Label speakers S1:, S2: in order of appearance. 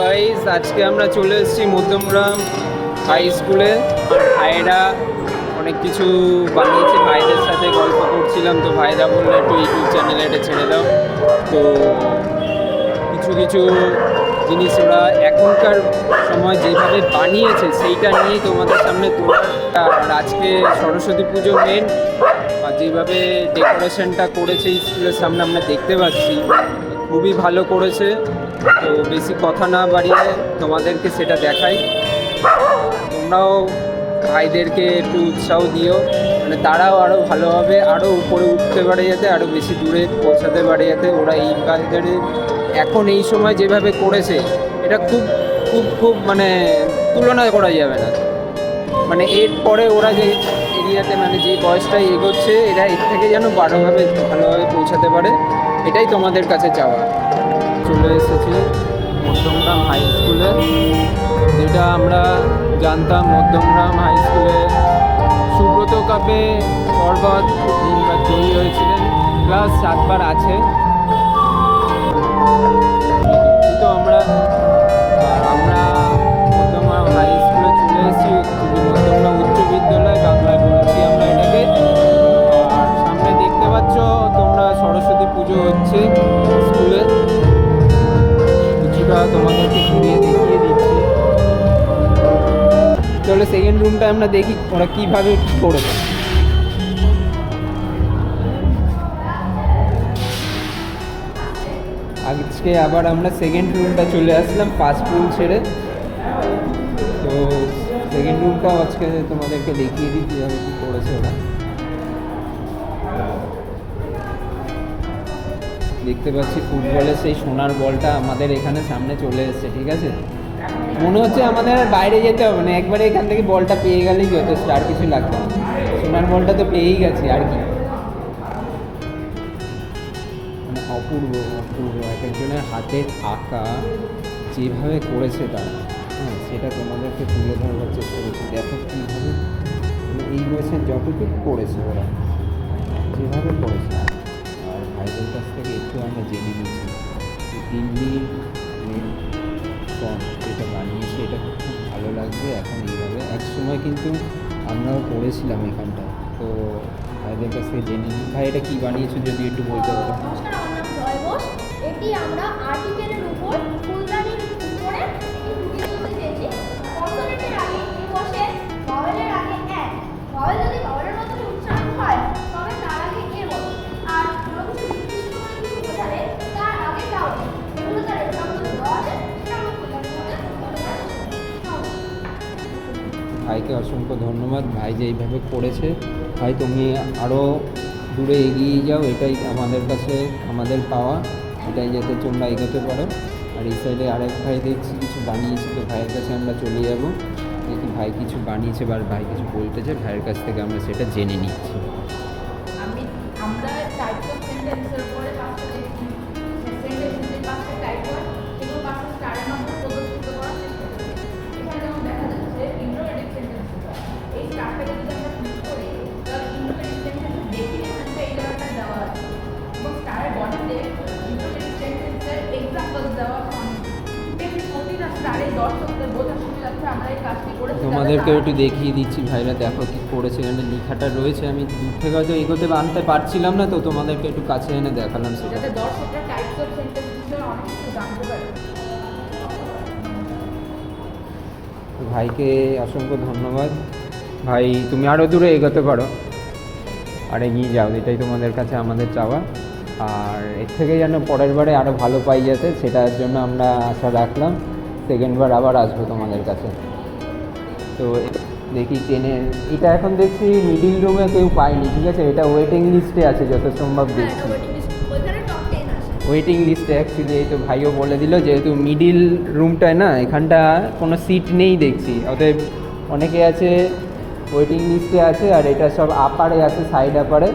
S1: Guys আজকে আমরা চলে এসেছি মধ্যমগ্রাম হাই স্কুলে ভাইরা অনেক কিছু বানিয়েছে, ভাইদের সাথে গল্প করছিলাম। তো ভাইরা বলল, একটু ইউটিউব চ্যানেলে এটা ছেড়ে দাও। তো কিছু কিছু জিনিস ওরা এখনকার সময় যেভাবে বানিয়েছে, সেইটা নিয়েই তোমাদের সামনে আর আজকে সরস্বতী পুজো মেন আর যেভাবে ডেকোরেশনটা করেছে স্কুলের সামনে আমরা দেখতে পাচ্ছি, খুবই ভালো করেছে। তো বেশি কথা না বাড়িয়ে তোমাদেরকে সেটা দেখাই। তোমরাও ভাইদেরকে একটু উৎসাহ দিও। মানে তারাও আরও ভালোভাবে আরও উপরে উঠতে পারে যাতে আরও বেশি দূরে পৌঁছাতে পারে যাতে ওরা এই কালচারে এখন এই সময় যেভাবে করেছে, এটা খুব খুব খুব মানে তুলনা করা যাবে না। মানে এর পরে ওরা যে এরিয়াতে মানে যে বয়সটাই এগোচ্ছে, এরা এর থেকে যেন বারোভাবে ভালোভাবে পৌঁছাতে পারে, এটাই তোমাদের কাছে চাওয়া। চলে এসেছি মধ্যমগ্রাম হাই স্কুলে যেটা আমরা জানতাম মধ্যমগ্রাম হাই স্কুলে সুব্রত কাপে পর্বত তিনবার জয়ী হয়েছিলেন প্লাস সাতবার আছে। কিন্তু আমরা আমরা মধ্যমগ্রাম হাই স্কুলে চলে এসেছি মধ্যমগ্রাম উচ্চ বিদ্যালয় বাংলায় বলছি আমরা এটাকে। আর সামনে দেখতে পাচ্ছ, তোমরা সরস্বতী পুজো হচ্ছে। চলো সেকেন্ড রুমটা আমরা দেখি ওরা কীভাবে কী করেছে আজকে আবার আমরা সেকেন্ড রুমটা চলে আসলাম ফার্স্ট রুম ছেড়ে। তো সেকেন্ড রুমটাও আজকে তোমাদেরকে দেখিয়ে দিই কীভাবে কী করেছে ওরা। দেখতে পাচ্ছি ফুটবলের সেই সোনার বলটা আমাদের এখানে সামনে চলে এসেছে, ঠিক আছে? মনে হচ্ছে আমাদের আর বাইরে যেতে হবে না। একবারে এখান থেকে বলটা পেয়ে গেলেই যথেষ্ট আর কিছু লাগবে সোনার বলটা তো পেয়েই গেছি, আর কি? মানে অপূর্ব অপূর্ব। এক একজনের হাতের আঁকা যেভাবে করেছে তারা হ্যাঁ সেটা তোমাদেরকে তুলে ধরবার চেষ্টা করছি। দেখো কীভাবে মানে এই বয়সে যতটুকু করেছে ওরা, যেভাবে করেছে। আর ভাইদের কাছ থেকে একটু আমরা জেনে নিয়েছি যে দিল্লি ফ্রন্ট লাগছে এখন এইভাবে। এক সময় কিন্তু আমরাও পড়েছিলাম এখানটায়। তো ভাইদের কাছ থেকে জেনে নিই। ভাই, এটা কী বানিয়েছো যদি একটু বলতে পারো?
S2: এটি আমরা আর্টিকেলের উপরে
S1: ভাইকে অসংখ্য ধন্যবাদ। ভাই যে এইভাবে করেছে, ভাই তুমি আরও দূরে এগিয়ে যাও, এটাই আমাদের কাছে, আমাদের পাওয়া। এটাই যাতে তোমরা এগোতে পারো। আর এই সাইডে আরেক ভাই দেখছি, কিছু বানিয়েছে তো ভাইয়ের কাছে আমরা চলে যাব। দেখি ভাই কিছু বানিয়েছে বা ভাই কিছু বলতেছে, ভাইয়ের কাছ থেকে আমরা সেটা জেনে নিচ্ছি।
S3: আমরা
S1: তোমাদেরকেও একটু দেখিয়ে দিচ্ছি ভাইরা দেখো কি করেছে এখানে লেখাটা রয়েছে আমি দূর থেকে হয়তো এগোতে আনতে পারছিলাম না তো তোমাদেরকে একটু কাছে এনে দেখালাম সেটা। ভাইকে অসংখ্য ধন্যবাদ। ভাই তুমি আরও দূরে এগোতে পারো। আর এগিয়ে যাও এটাই তোমাদের কাছে আমাদের চাওয়া। আর এর থেকে যেন পরের বারে আরও ভালো পাই যাতে সেটার জন্য আমরা আশা রাখলাম। সেকেন্ডবার আবার আসব তোমাদের কাছে। তো দেখি ট্রেনের এটা এখন দেখছি মিডিল রুমে কেউ পায়নি ঠিক আছে? এটা ওয়েটিং লিস্টে আছে যত সম্ভব দেখছি।
S2: টেন আছে।
S1: ওয়েটিং লিস্টে অ্যাকচুয়ালি এই তো ভাইও বলে দিল যেহেতু মিডিল রুমটায় না এখানটা কোনো সিট নেই দেখছি। অতএব অনেকে আছে ওয়েটিং লিস্টে আছে আর এটা সব আপারে আছে সাইড আপারে